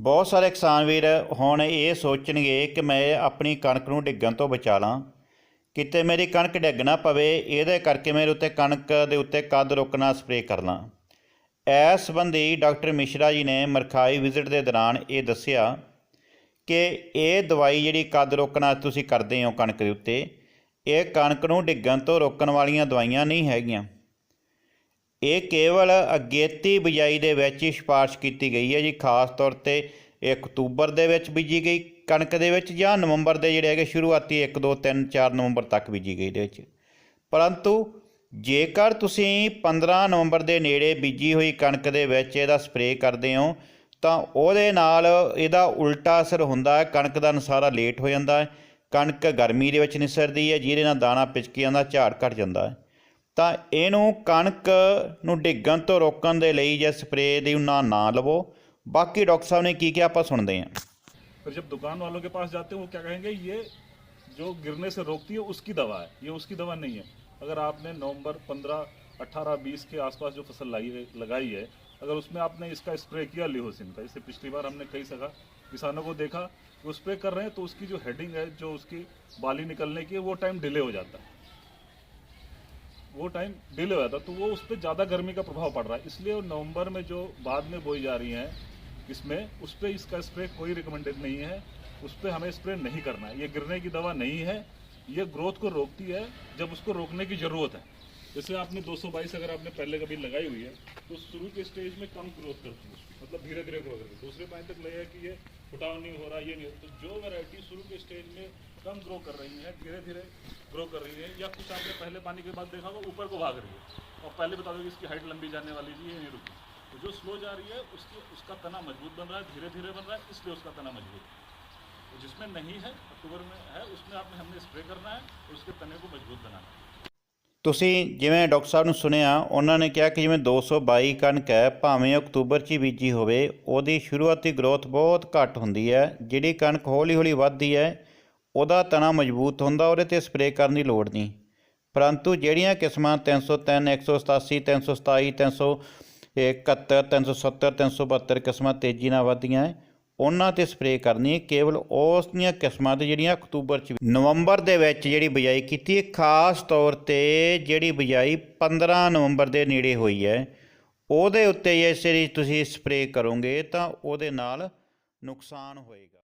ਬਹੁਤ ਸਾਰੇ ਕਿਸਾਨ ਵੀਰ ਹੁਣ ਇਹ ਸੋਚਣਗੇ ਕਿ ਮੈਂ ਆਪਣੀ ਕਣਕ ਨੂੰ ਡਿੱਗਣ ਤੋਂ ਬਚਾ ਲਾਂ। ਕਿਤੇ ਮੇਰੀ ਕਣਕ ਡਿੱਗ ਨਾ ਪਵੇ, ਇਹਦੇ ਕਰਕੇ ਮੇਰੇ ਉੱਤੇ ਕਣਕ ਦੇ ਉੱਤੇ ਕੱਦ ਰੋਕਣਾ ਸਪਰੇਅ ਕਰ ਲਾਂ। ਇਸ ਸੰਬੰਧੀ ਡਾਕਟਰ ਮਿਸ਼ਰਾ ਜੀ ਨੇ ਮਰਖਾਈ ਵਿਜ਼ਿਟ ਦੇ ਦੌਰਾਨ ਇਹ ਦੱਸਿਆ ਕਿ ਇਹ ਦਵਾਈ ਜਿਹੜੀ ਕੱਦ ਰੋਕਣਾ ਤੁਸੀਂ ਕਰਦੇ ਹੋ ਕਣਕ ਦੇ ਉੱਤੇ, ਇਹ ਕਣਕ ਨੂੰ ਡਿੱਗਣ ਤੋਂ ਰੋਕਣ ਵਾਲੀਆਂ ਦਵਾਈਆਂ ਨਹੀਂ ਹੈਗੀਆਂ। ਇਹ ਕੇਵਲ ਅਗੇਤੀ ਬਿਜਾਈ ਦੇ ਵਿੱਚ ਹੀ ਸਿਫਾਰਿਸ਼ ਕੀਤੀ ਗਈ ਹੈ ਜੀ। ਖਾਸ ਤੌਰ ਤੇ ਇਹ ਅਕਤੂਬਰ ਦੇ ਵਿੱਚ ਬੀਜੀ ਗਈ, ਕਣਕ ਦੇ ਵਿੱਚ ਜਾਂ ਨਵੰਬਰ ਦੇ ਜਿਹੜੇ ਹੈਗੇ ਸ਼ੁਰੂਆਤੀ 1 2 3 4 ਨਵੰਬਰ ਤੱਕ ਬੀਜੀ ਗਈ ਦੇ ਵਿੱਚ। ਪਰੰਤੂ ਜੇਕਰ ਤੁਸੀਂ 15 ਨਵੰਬਰ ਦੇ ਨੇੜੇ ਬੀਜੀ ਹੋਈ ਕਣਕ ਦੇ ਵਿੱਚ ਇਹਦਾ ਸਪਰੇਅ ਕਰਦੇ ਹੋ, ਤਾਂ ਉਹਦੇ ਨਾਲ ਇਹਦਾ ਉਲਟਾ ਅਸਰ ਹੁੰਦਾ ਹੈ। ਕਣਕ ਦਾ ਨਸਾਰਾ ਲੇਟ ਹੋ ਜਾਂਦਾ ਹੈ, ਕਣਕ ਗਰਮੀ ਦੇ ਵਿੱਚ ਨਿਸਰਦੀ ਹੈ, ਜਿਹਦੇ ਨਾਲ ਦਾਣਾ ਪਿਚਕੀ ਜਾਂਦਾ ਝਾੜ ਘਟ ਜਾਂਦਾ ਹੈ। ਤਾਂ ਇਹਨੂੰ ਕਣਕ ਨੂੰ ਡਿੱਗਣ ਤੋਂ ਰੋਕਣ ਦੇ ਲਈ ਜੇ ਸਪਰੇਅ ਦੀ ਨਾ ਨਾ ਲਵੋ ਬਾਕੀ ਡਾਕਟਰ ਸਾਹਿਬ ਨੇ ਕੀ ਕਿਹਾ ਆਪਾਂ ਸੁਣਦੇ ਹਾਂ फिर जब दुकान वालों के पास जाते हैं वो क्या कहेंगे ये जो गिरने से रोकती है उसकी दवा है ये उसकी दवा नहीं है अगर आपने नवंबर 15 18 20 के आसपास जो फसल लाई है लगाई है अगर उसमें आपने इसका स्प्रे किया लिहोसिन का जैसे पिछली बार हमने कई सका किसानों को देखा कि वो स्प्रे कर रहे हैं तो उसकी जो हेडिंग है जो उसकी बाली निकलने की है वो टाइम डिले हो जाता है वो टाइम डिले हुआ था तो वो उस पर ज़्यादा गर्मी का प्रभाव पड़ रहा है। इसलिए नवंबर में जो बाद में बोई जा रही हैं, इसमें उस पर इसका स्प्रे कोई रिकमेंडेड नहीं है, उस पर हमें स्प्रे नहीं करना है। ये गिरने की दवा नहीं है, ये ग्रोथ को रोकती है, जब उसको रोकने की ज़रूरत है। जैसे आपने 222 अगर आपने पहले कभी लगाई हुई है तो शुरू के स्टेज में कम ग्रोथ करती है मतलब धीरे धीरे ग्रो करती है। दूसरे पॉइंट तक लगेगा कि ये फुटाव नहीं हो रहा, ये नहीं तो जो वैरायटी शुरू के स्टेज में कम ग्रो कर रही है धीरे धीरे ग्रो कर रही है, या कुछ आपने पहले पानी के बाद देखा होगा ऊपर को भाग रही है। और पहले बता दो कि इसकी हाइट लंबी जाने वाली थी ये नहीं रुकी। तो जो स्लो जा रही है, उसकी, उसका तना मज़बूत बन रहा है धीरे धीरे बन रहा है, इसलिए उसका तना मज़बूत है। तो जिसमें नहीं है, अक्टूबर में है, उसमें आपने हमने स्प्रे करना है और उसके तने को मज़बूत बनाना है। ਤੁਸੀਂ ਜਿਵੇਂ ਡਾਕਟਰ ਸਾਹਿਬ ਨੂੰ ਸੁਣਿਆ, ਉਹਨਾਂ ਨੇ ਕਿਹਾ ਕਿ ਜਿਵੇਂ 222 ਕਣਕ ਹੈ, ਭਾਵੇਂ ਅਕਤੂਬਰ 'ਚ ਹੀ ਬੀਜੀ ਹੋਵੇ, ਉਹਦੀ ਸ਼ੁਰੂਆਤੀ ਗਰੋਥ ਬਹੁਤ ਘੱਟ ਹੁੰਦੀ ਹੈ, ਜਿਹੜੀ ਕਣਕ ਹੌਲੀ ਹੌਲੀ ਵੱਧਦੀ ਹੈ, ਉਹਦਾ ਤਣਾ ਮਜ਼ਬੂਤ ਹੁੰਦਾ, ਉਹਦੇ ਤੇ ਸਪਰੇਅ ਕਰਨ ਦੀ ਲੋੜ ਨਹੀਂ। ਪਰੰਤੂ ਜਿਹੜੀਆਂ ਕਿਸਮਾਂ 303 187 327 371 370 372 ਕਿਸਮਾਂ ਤੇਜ਼ੀ ਨਾਲ ਵੱਧਦੀਆਂ ਹੈ ਉਹਨਾਂ ਤੇ ਸਪਰੇਅ ਕਰਨੀ ਹੈ। ਕੇਵਲ ਉਸ ਦੀਆਂ ਕਿਸਮਾਂ ਤੇ ਜਿਹੜੀਆਂ ਅਕਤੂਬਰ ਚ ਨਵੰਬਰ ਦੇ ਵਿੱਚ ਜਿਹੜੀ ਬਿਜਾਈ ਕੀਤੀ ਹੈ, ਖਾਸ ਤੌਰ ਤੇ ਜਿਹੜੀ ਬਿਜਾਈ 15 ਨਵੰਬਰ ਦੇ ਨੇੜੇ ਹੋਈ ਹੈ। ਉਹਦੇ ਉੱਤੇ ਜੇ ਸਰੀ ਤੁਸੀਂ ਸਪਰੇਅ ਕਰੋਗੇ ਤਾਂ ਉਹਦੇ ਨਾਲ ਨੁਕਸਾਨ ਹੋਏਗਾ।